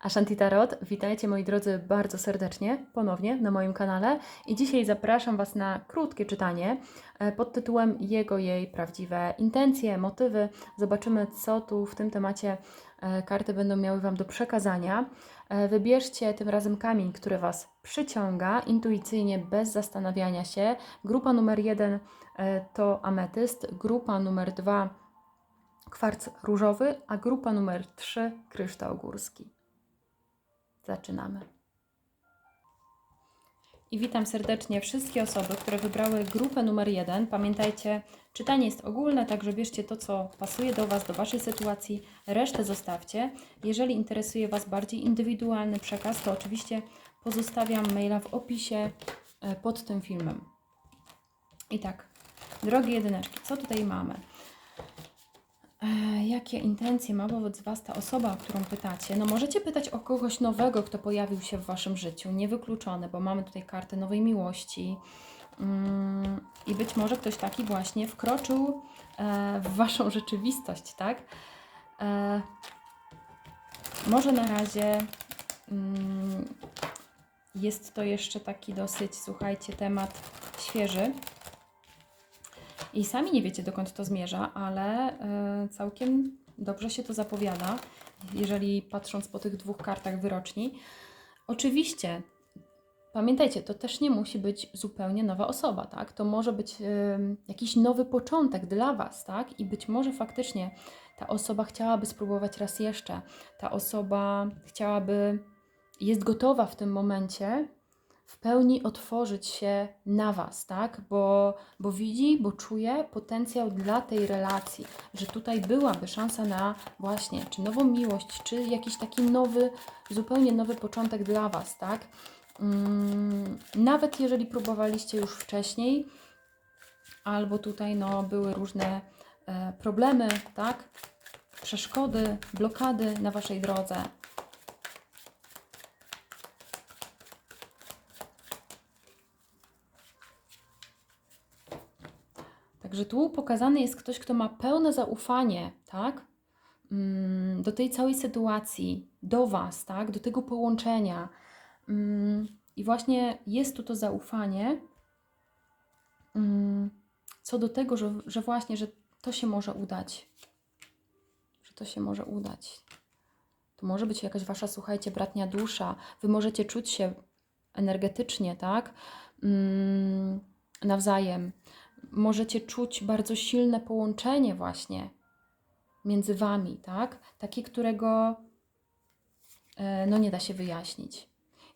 Ashanti Tarot, witajcie moi drodzy bardzo serdecznie ponownie na moim kanale i dzisiaj zapraszam Was na krótkie czytanie e, pod tytułem Jego, jej prawdziwe intencje, motywy. Zobaczymy, co tu w tym temacie e, karty będą miały Wam do przekazania. E, Wybierzcie tym razem kamień, który Was przyciąga intuicyjnie, bez zastanawiania się. Grupa numer jeden to ametyst, grupa numer dwa kwarc różowy, a grupa numer 3 kryształ górski. Zaczynamy. I witam serdecznie wszystkie osoby, które wybrały grupę numer 1. Pamiętajcie, czytanie jest ogólne, także bierzcie to, co pasuje do Was, do Waszej sytuacji, resztę zostawcie. Jeżeli interesuje Was bardziej indywidualny przekaz, to oczywiście pozostawiam maila w opisie e, pod tym filmem. I tak, drogie jedyneczki, co tutaj mamy? E, Jakie intencje ma wobec Was ta osoba, o którą pytacie? No możecie pytać o kogoś nowego, kto pojawił się w Waszym życiu, niewykluczone, bo mamy tutaj kartę nowej miłości Mm, i być może ktoś taki właśnie wkroczył e, w Waszą rzeczywistość, tak? E, Może na razie mm, jest to jeszcze taki dosyć, słuchajcie, temat świeży. I sami nie wiecie, dokąd to zmierza, ale e, całkiem dobrze się to zapowiada, jeżeli patrząc po tych dwóch kartach wyroczni. Oczywiście, pamiętajcie, to też nie musi być zupełnie nowa osoba, tak? To może być em, jakiś nowy początek dla Was, tak? I być może faktycznie ta osoba chciałaby spróbować raz jeszcze. Ta osoba chciałaby, jest gotowa w tym momencie w pełni otworzyć się na Was, tak? Bo, bo widzi, bo czuje potencjał dla tej relacji, że tutaj byłaby szansa na właśnie, czy nową miłość, czy jakiś taki nowy, zupełnie nowy początek dla Was, tak? Mm, nawet jeżeli próbowaliście już wcześniej, albo tutaj no, były różne e, problemy, tak? Przeszkody, blokady na Waszej drodze, Także tu pokazany jest ktoś, kto ma pełne zaufanie, tak? Mm, Do tej całej sytuacji, do Was, tak? Do tego połączenia. Mm, I właśnie jest tu to zaufanie mm, co do tego, że, że właśnie, że to się może udać. Że to się może udać. To może być jakaś Wasza, słuchajcie, bratnia dusza. Wy możecie czuć się energetycznie, tak? Nawzajem możecie czuć bardzo silne połączenie właśnie między wami, tak? Takie, którego e, no nie da się wyjaśnić.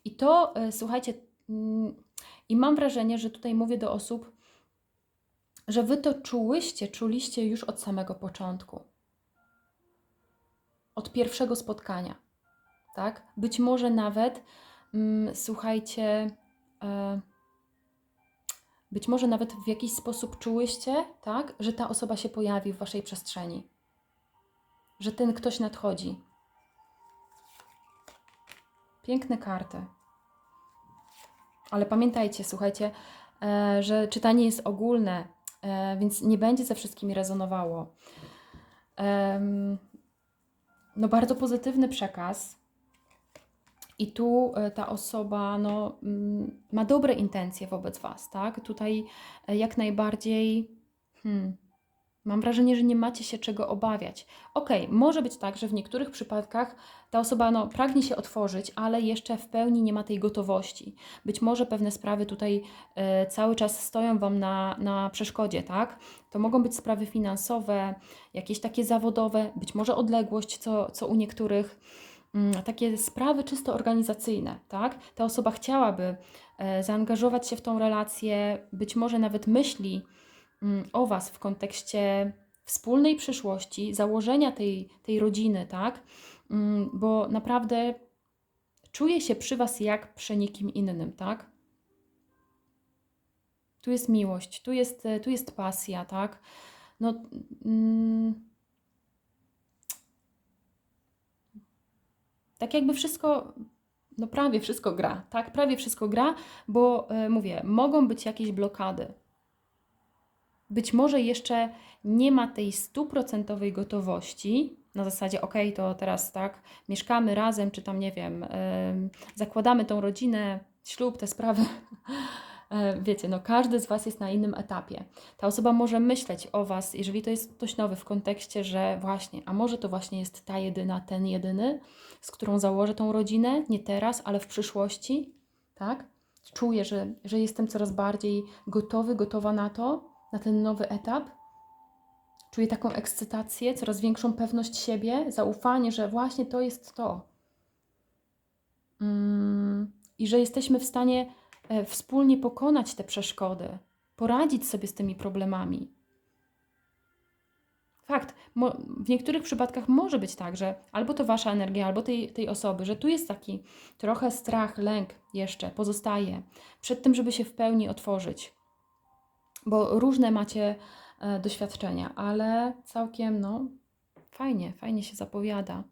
I to, e, słuchajcie, mm, i mam wrażenie, że tutaj mówię do osób, że wy to czułyście, czuliście już od samego początku. Od pierwszego spotkania, tak? Być może nawet, mm, słuchajcie, e, być może nawet w jakiś sposób czułyście, tak, że ta osoba się pojawi w waszej przestrzeni, że ten ktoś nadchodzi. Piękne karty. Ale pamiętajcie, słuchajcie, e, że czytanie jest ogólne, e, więc nie będzie ze wszystkimi rezonowało. No, bardzo pozytywny przekaz. I tu e, ta osoba no, mm, ma dobre intencje wobec Was, tak? Tutaj e, jak najbardziej hmm, mam wrażenie, że nie macie się czego obawiać. Okej, może być tak, że w niektórych przypadkach ta osoba no, pragnie się otworzyć, ale jeszcze w pełni nie ma tej gotowości. Być może pewne sprawy tutaj e, cały czas stoją Wam na, na przeszkodzie, tak? To mogą być sprawy finansowe, jakieś takie zawodowe, być może odległość, co, co u niektórych takie sprawy czysto organizacyjne, tak? Ta osoba chciałaby e, zaangażować się w tą relację, być może nawet myśli mm, o Was w kontekście wspólnej przyszłości, założenia tej, tej rodziny, tak? Mm, Bo naprawdę czuje się przy Was jak przy nikim innym, tak? Tu jest miłość, tu jest, e, tu jest pasja, tak? No, mm, tak jakby wszystko, no prawie wszystko gra, tak? Prawie wszystko gra, bo e, mówię, mogą być jakieś blokady. Być może jeszcze nie ma tej stuprocentowej gotowości, Na zasadzie, ok, to teraz tak, mieszkamy razem, czy tam, nie wiem, ym, zakładamy tą rodzinę, ślub, te sprawy. E, Wiecie, no każdy z Was jest na innym etapie. Ta osoba może myśleć o Was, jeżeli to jest ktoś nowy, w kontekście, że właśnie, a może to właśnie jest ta jedyna, ten jedyny, z którą założę tą rodzinę, nie teraz, ale w przyszłości, tak? Czuję, że, że jestem coraz bardziej gotowy, gotowa na to, na ten nowy etap. Czuję taką ekscytację, coraz większą pewność siebie, zaufanie, że właśnie to jest to. Mm, I że jesteśmy w stanie wspólnie pokonać te przeszkody, poradzić sobie z tymi problemami. Fakt, w niektórych przypadkach może być tak, że albo to wasza energia, albo tej, tej osoby, że tu jest taki trochę strach, lęk jeszcze pozostaje przed tym, żeby się w pełni otworzyć. Bo różne macie e, doświadczenia, ale całkiem, no, fajnie, fajnie się zapowiada.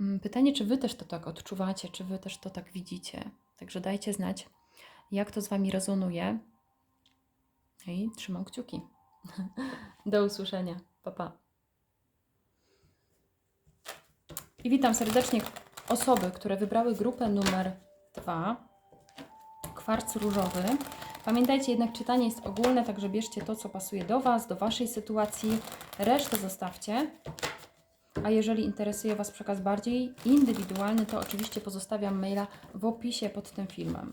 Mm, Pytanie, czy wy też to tak odczuwacie, czy wy też to tak widzicie. Także dajcie znać, jak to z wami rezonuje. I trzymam kciuki. Do usłyszenia. Pa, pa. I witam serdecznie osoby, które wybrały grupę numer dwa. Kwarc różowy. Pamiętajcie, jednak czytanie jest ogólne, także bierzcie to, co pasuje do Was, do Waszej sytuacji. Resztę zostawcie. A jeżeli interesuje Was przekaz bardziej indywidualny, to oczywiście pozostawiam maila w opisie pod tym filmem.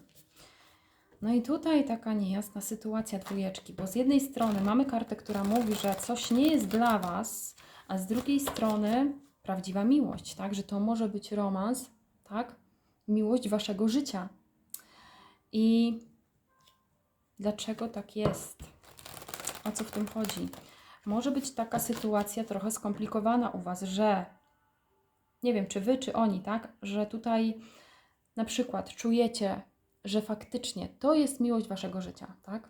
No i tutaj taka niejasna sytuacja dwójeczki, bo z jednej strony mamy kartę, która mówi, że coś nie jest dla Was, a z drugiej strony prawdziwa miłość, tak? Że to może być romans, tak? Miłość Waszego życia. I dlaczego tak jest? O co w tym chodzi? Może być taka sytuacja trochę skomplikowana u Was, że nie wiem, czy Wy, czy oni, tak? Że tutaj na przykład czujecie, że faktycznie to jest miłość Waszego życia, tak?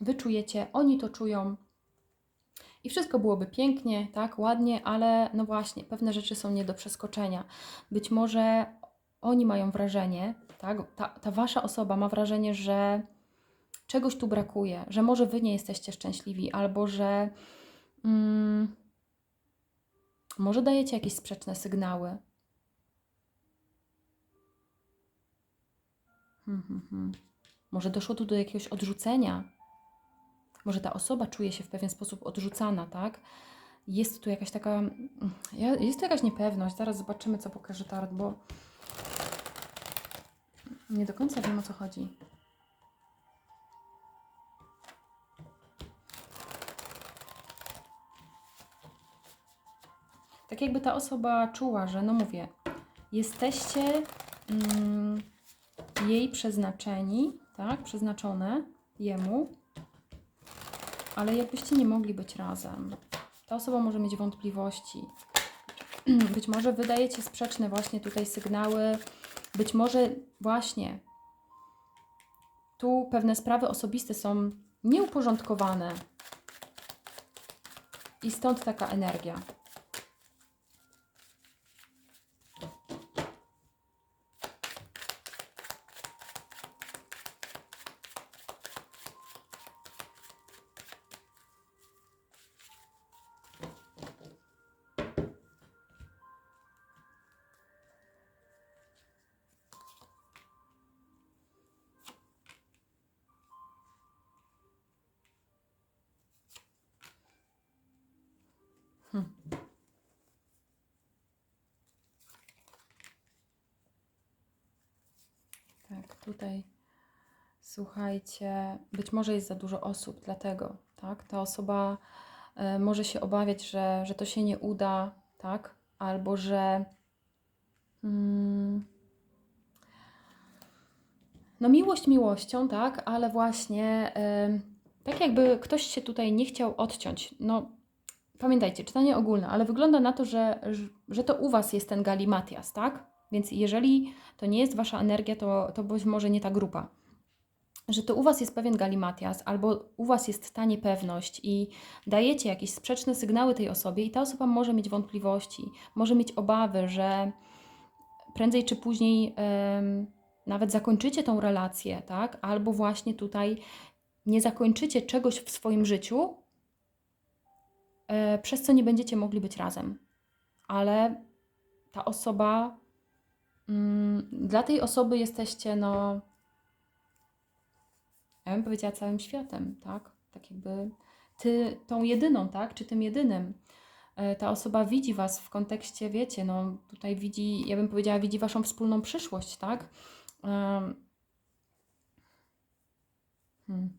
Wy czujecie, oni to czują i wszystko byłoby pięknie, tak, ładnie, ale no właśnie, pewne rzeczy są nie do przeskoczenia. Być może oni mają wrażenie, tak, ta, ta Wasza osoba ma wrażenie, że czegoś tu brakuje, że może Wy nie jesteście szczęśliwi, albo że mm, może dajecie jakieś sprzeczne sygnały. Hmm, hmm, hmm. Może doszło tu do jakiegoś odrzucenia. Może ta osoba czuje się w pewien sposób odrzucana, tak? Jest tu jakaś taka. ja- Jest tu jakaś niepewność. Zaraz zobaczymy, co pokaże tarot, bo nie do końca wiem o co chodzi. Tak jakby ta osoba czuła, że no mówię, jesteście mm, jej przeznaczeni, tak? Przeznaczone jemu, ale jakbyście nie mogli być razem. Ta osoba może mieć wątpliwości. Być może wydajecie sprzeczne właśnie tutaj sygnały. Być może właśnie tu pewne sprawy osobiste są nieuporządkowane. I stąd taka energia. Tak, tutaj słuchajcie, być może jest za dużo osób, dlatego, tak? Ta osoba e, może się obawiać, że, że to się nie uda, tak? Albo że. Mm, no, miłość miłością, tak, ale właśnie em, tak jakby ktoś się tutaj nie chciał odciąć. No, pamiętajcie, czytanie ogólne, ale wygląda na to, że, że- to u Was jest ten galimatias, tak? Więc jeżeli to nie jest Wasza energia, to, to być może nie ta grupa. Że to u Was jest pewien galimatias, albo u Was jest ta niepewność i dajecie jakieś sprzeczne sygnały tej osobie i ta osoba może mieć wątpliwości, może mieć obawy, że prędzej czy później nawet zakończycie tą relację, tak? Albo właśnie tutaj nie zakończycie czegoś w swoim życiu, przez co nie będziecie mogli być razem. ale ta osoba, mm, dla tej osoby jesteście, no, ja bym powiedziała całym światem, tak? Tak jakby ty tą jedyną, tak? Czy tym jedynym. E, Ta osoba widzi was w kontekście, wiecie, no tutaj widzi, ja bym powiedziała, widzi waszą wspólną przyszłość, tak? Hmm.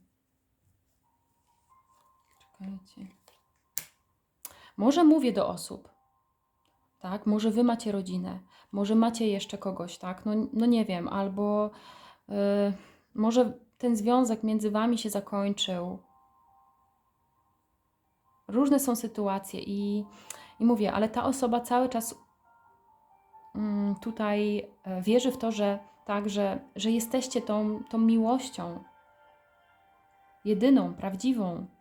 Czekajcie. Może mówię do osób, tak? Może wy macie rodzinę, może macie jeszcze kogoś, tak? No, no nie wiem, albo y, może ten związek między wami się zakończył. Różne są sytuacje i, i mówię, ale ta osoba cały czas mm, tutaj e, wierzy w to, że tak, że, że jesteście tą, tą miłością, jedyną, prawdziwą.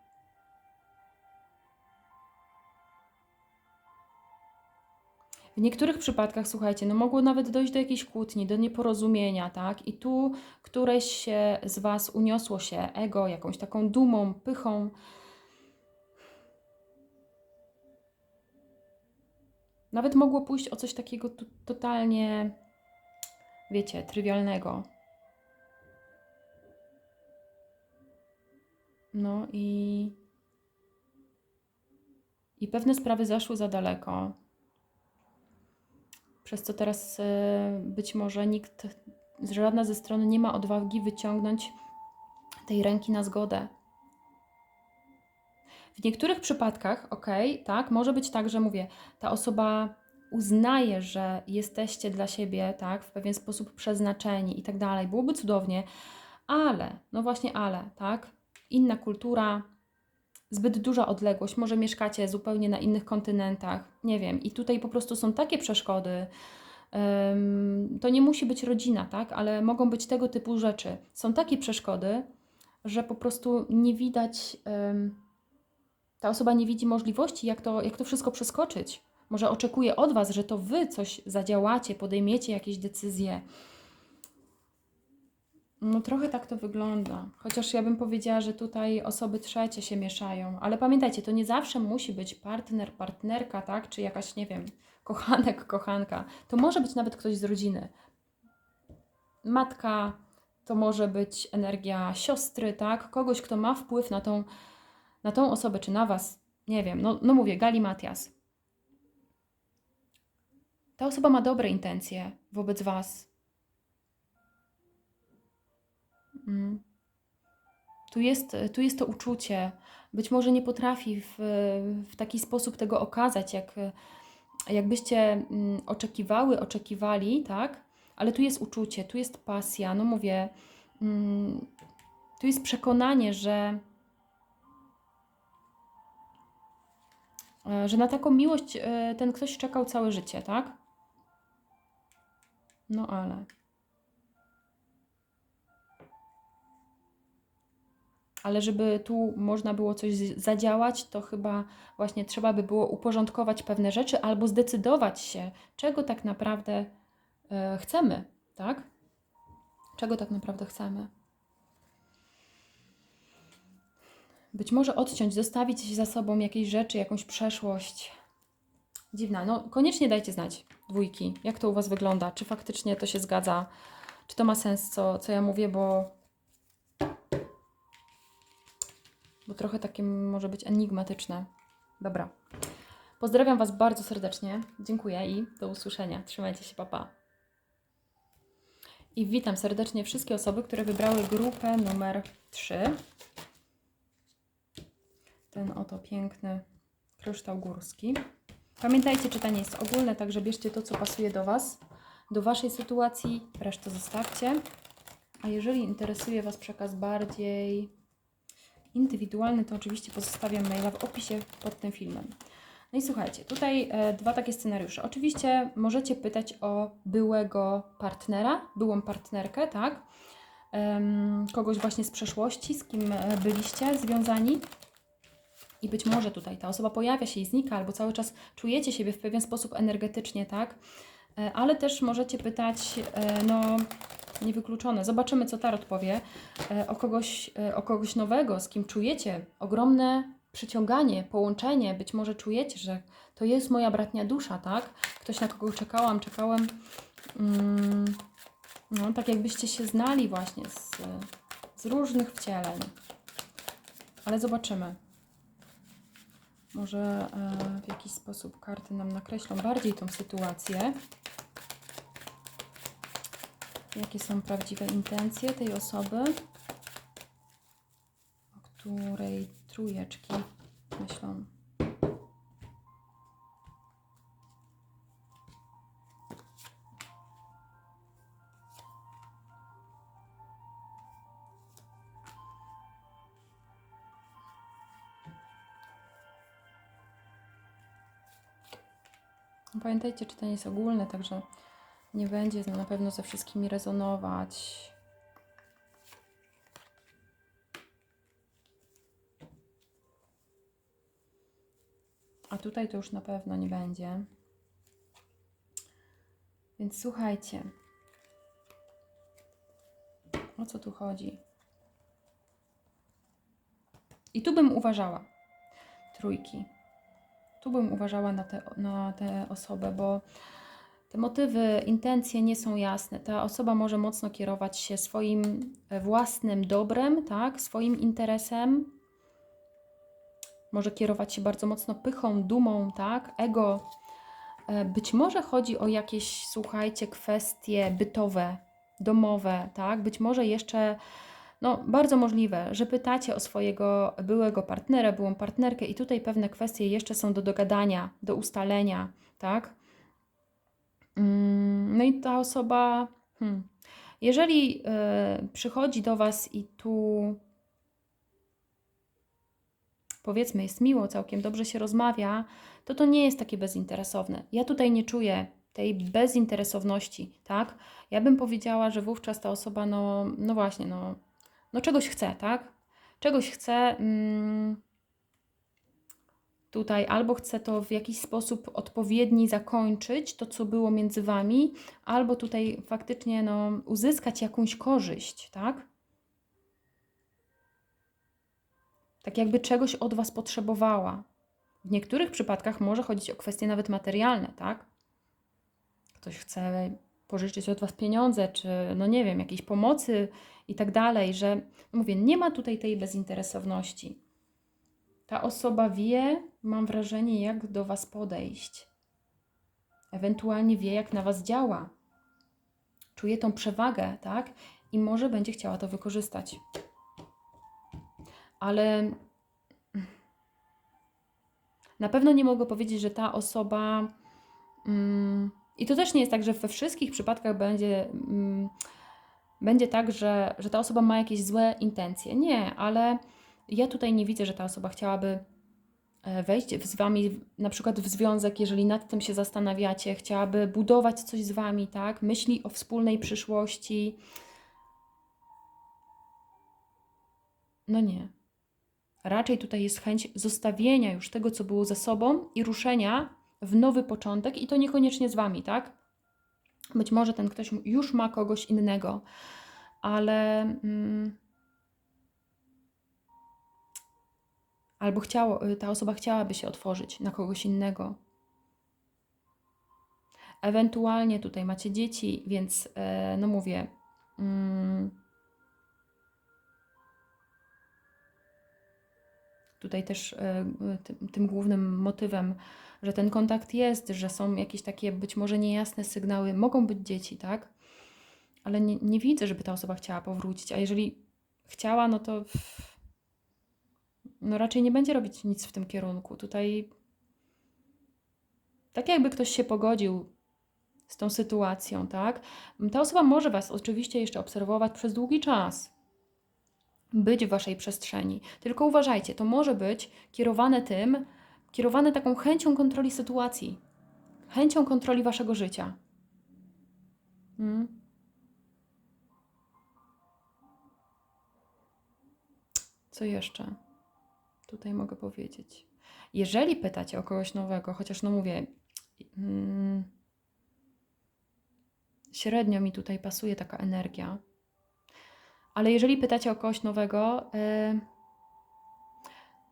W niektórych przypadkach, słuchajcie, no mogło nawet dojść do jakiejś kłótni, do nieporozumienia, tak? I tu któreś się z Was uniosło się ego, jakąś taką dumą, pychą. Nawet mogło pójść o coś takiego totalnie, wiecie, trywialnego. No i. I pewne sprawy zaszły za daleko. Przez co teraz e, być może nikt, żadna ze stron nie ma odwagi wyciągnąć tej ręki na zgodę. W niektórych przypadkach, okej, tak, może być tak, że mówię, ta osoba uznaje, że jesteście dla siebie, tak, w pewien sposób przeznaczeni i tak dalej. Byłoby cudownie, ale, no właśnie, ale, tak, inna kultura, zbyt duża odległość, może mieszkacie zupełnie na innych kontynentach, nie wiem, i tutaj po prostu są takie przeszkody. to nie musi być rodzina, tak, ale mogą być tego typu rzeczy. Są takie przeszkody, że po prostu nie widać, ta osoba nie widzi możliwości, jak to, jak to wszystko przeskoczyć. Może oczekuje od Was, że to Wy coś zadziałacie, podejmiecie jakieś decyzje. No trochę tak to wygląda. Chociaż ja bym powiedziała, że tutaj osoby trzecie się mieszają. Ale pamiętajcie, to nie zawsze musi być partner, partnerka, tak? Czy jakaś, nie wiem, kochanek, kochanka. To może być nawet ktoś z rodziny. Matka, to może być energia siostry, tak? Kogoś, kto ma wpływ na tą, na tą osobę, czy na Was. Nie wiem, no, no mówię, Gali Matias. Ta osoba ma dobre intencje wobec Was. Mm. Tu jest, tu jest to uczucie. Być może nie potrafi w, w taki sposób tego okazać, jak, jakbyście mm, oczekiwały, oczekiwali, tak? Ale tu jest uczucie, tu jest pasja. No mówię, mm, tu jest przekonanie, że, e, że na taką miłość e, ten ktoś czekał całe życie, tak? No ale. Ale żeby tu można było coś zadziałać, to chyba właśnie trzeba by było uporządkować pewne rzeczy albo zdecydować się, czego tak naprawdę e, chcemy, tak? Czego tak naprawdę chcemy. Być może odciąć, zostawić za sobą jakieś rzeczy, jakąś przeszłość. Dziwna. No, koniecznie dajcie znać, dwójki, jak to u Was wygląda, czy faktycznie to się zgadza, czy to ma sens, co, co ja mówię, bo trochę takie może być enigmatyczne. Dobra. Pozdrawiam Was bardzo serdecznie. Dziękuję i do usłyszenia. Trzymajcie się, papa. I witam serdecznie wszystkie osoby, które wybrały grupę numer 3. Ten oto piękny kryształ górski. Pamiętajcie, czytanie jest ogólne, także bierzcie to, co pasuje do Was, do Waszej sytuacji, resztę zostawcie. A jeżeli interesuje Was przekaz bardziej indywidualny, to oczywiście pozostawiam maila w opisie pod tym filmem. No i słuchajcie, tutaj e, dwa takie scenariusze. Oczywiście możecie pytać o byłego partnera, byłą partnerkę, tak? Kogoś właśnie z przeszłości, z kim e, byliście związani. I być może tutaj ta osoba pojawia się i znika, albo cały czas czujecie siebie w pewien sposób energetycznie, tak? E, Ale też możecie pytać, no, niewykluczone. Zobaczymy, co Tarot powie e, o kogoś, e, o kogoś nowego, z kim czujecie ogromne przyciąganie, połączenie. Być może czujecie, że to jest moja bratnia dusza, tak? Ktoś, na kogo czekałam, czekałem. Mm, no, tak jakbyście się znali właśnie z, z różnych wcieleń. Ale zobaczymy. Może e, w jakiś sposób karty nam nakreślą bardziej tą sytuację. Jakie są prawdziwe intencje tej osoby, o której trójeczki myślą. Pamiętajcie, czytanie jest ogólne, także nie będzie na pewno ze wszystkimi rezonować. A tutaj to już na pewno nie będzie. Więc słuchajcie. O co tu chodzi? I tu bym uważała. Trójki. Tu bym uważała na tę na osobę, bo te motywy, intencje nie są jasne. Ta osoba może mocno kierować się swoim e, własnym dobrem, tak, swoim interesem. Może kierować się bardzo mocno pychą, dumą, tak, ego. E, Być może chodzi o jakieś, słuchajcie, kwestie bytowe, domowe, tak? Być może jeszcze, no bardzo możliwe, że pytacie o swojego byłego partnera, byłą partnerkę i tutaj pewne kwestie jeszcze są do dogadania, do ustalenia, tak? Mm, No i ta osoba, hmm, jeżeli y, przychodzi do Was i tu powiedzmy jest miło, całkiem dobrze się rozmawia, to to nie jest takie bezinteresowne. Ja tutaj nie czuję tej bezinteresowności, tak? Ja bym powiedziała, że wówczas ta osoba, no, no właśnie, no, no czegoś chce, tak? Czegoś chce. Mm, tutaj albo chce to w jakiś sposób odpowiedni zakończyć, to co było między Wami, albo tutaj faktycznie no, uzyskać jakąś korzyść, tak? Tak jakby czegoś od Was potrzebowała. W niektórych przypadkach może chodzić o kwestie nawet materialne, tak? Ktoś chce pożyczyć od Was pieniądze, czy no nie wiem, jakiejś pomocy i tak dalej, że no mówię, nie ma tutaj tej bezinteresowności. Ta osoba wie, mam wrażenie, jak do Was podejść. Ewentualnie wie, jak na Was działa. Czuje tą przewagę, tak? I może będzie chciała to wykorzystać. Ale na pewno nie mogę powiedzieć, że ta osoba. Mm, I to też nie jest tak, że we wszystkich przypadkach będzie, mm, będzie tak, że, że ta osoba ma jakieś złe intencje. Nie, ale ja tutaj nie widzę, że ta osoba chciałaby e, wejść z Wami na przykład w związek, jeżeli nad tym się zastanawiacie, chciałaby budować coś z Wami, tak? Myśli o wspólnej przyszłości. No nie. Raczej tutaj jest chęć zostawienia już tego, co było za sobą i ruszenia w nowy początek i to niekoniecznie z Wami, tak? Być może ten ktoś już ma kogoś innego, ale... Mm, albo chciało, ta osoba chciałaby się otworzyć na kogoś innego. Ewentualnie tutaj macie dzieci, więc e, no mówię. Mm, tutaj też e, tym, tym głównym motywem, że ten kontakt jest, że są jakieś takie być może niejasne sygnały, mogą być dzieci, tak? Ale nie, nie widzę, żeby ta osoba chciała powrócić. A jeżeli chciała, no to no raczej nie będzie robić nic w tym kierunku. Tutaj tak jakby ktoś się pogodził z tą sytuacją, tak? Ta osoba może Was oczywiście jeszcze obserwować przez długi czas, być w Waszej przestrzeni. Tylko uważajcie, to może być kierowane tym, kierowane taką chęcią kontroli sytuacji, chęcią kontroli Waszego życia. Hmm? Co jeszcze? Tutaj mogę powiedzieć? Jeżeli pytacie o kogoś nowego, chociaż no mówię, mm, średnio mi tutaj pasuje taka energia, ale jeżeli pytacie o kogoś nowego, y,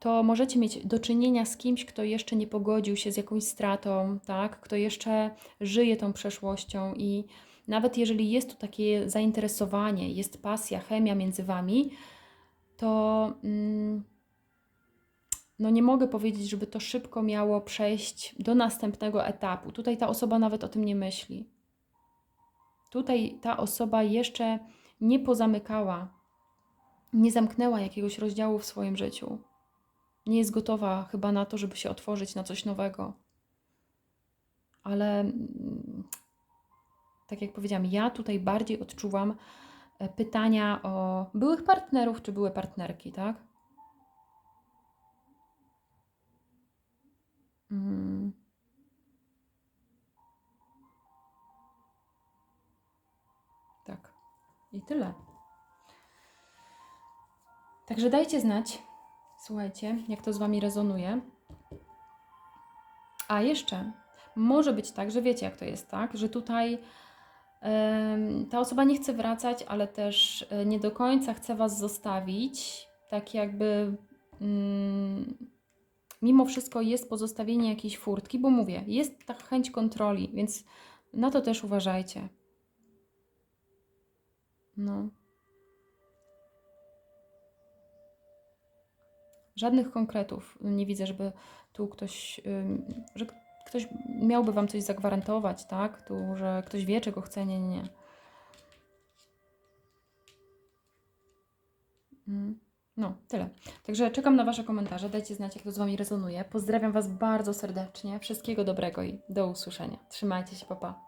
to możecie mieć do czynienia z kimś, kto jeszcze nie pogodził się z jakąś stratą, tak? Kto jeszcze żyje tą przeszłością i nawet jeżeli jest tu takie zainteresowanie, jest pasja, chemia między wami, to mm, no nie mogę powiedzieć, żeby to szybko miało przejść do następnego etapu. Tutaj ta osoba nawet o tym nie myśli. Tutaj ta osoba jeszcze nie pozamykała, nie zamknęła jakiegoś rozdziału w swoim życiu. Nie jest gotowa chyba na to, żeby się otworzyć na coś nowego. Ale mm, tak jak powiedziałam, ja tutaj bardziej odczuwam e, pytania o byłych partnerów czy były partnerki, tak? Mm. Tak. I tyle. Także dajcie znać, słuchajcie, jak to z Wami rezonuje. A jeszcze może być tak, że wiecie, jak to jest, tak? Że tutaj em, ta osoba nie chce wracać, ale też e, nie do końca chce Was zostawić. Tak jakby mm, mimo wszystko jest pozostawienie jakiejś furtki, bo mówię, jest ta chęć kontroli, więc na to też uważajcie. No. Żadnych konkretów nie widzę, żeby tu ktoś, że ktoś miałby Wam coś zagwarantować, tak? Tu, że ktoś wie, czego chce, nie, nie, nie. Mm. No, tyle. Także czekam na Wasze komentarze. Dajcie znać, jak to z Wami rezonuje. Pozdrawiam Was bardzo serdecznie. Wszystkiego dobrego i do usłyszenia. Trzymajcie się, papa. Pa.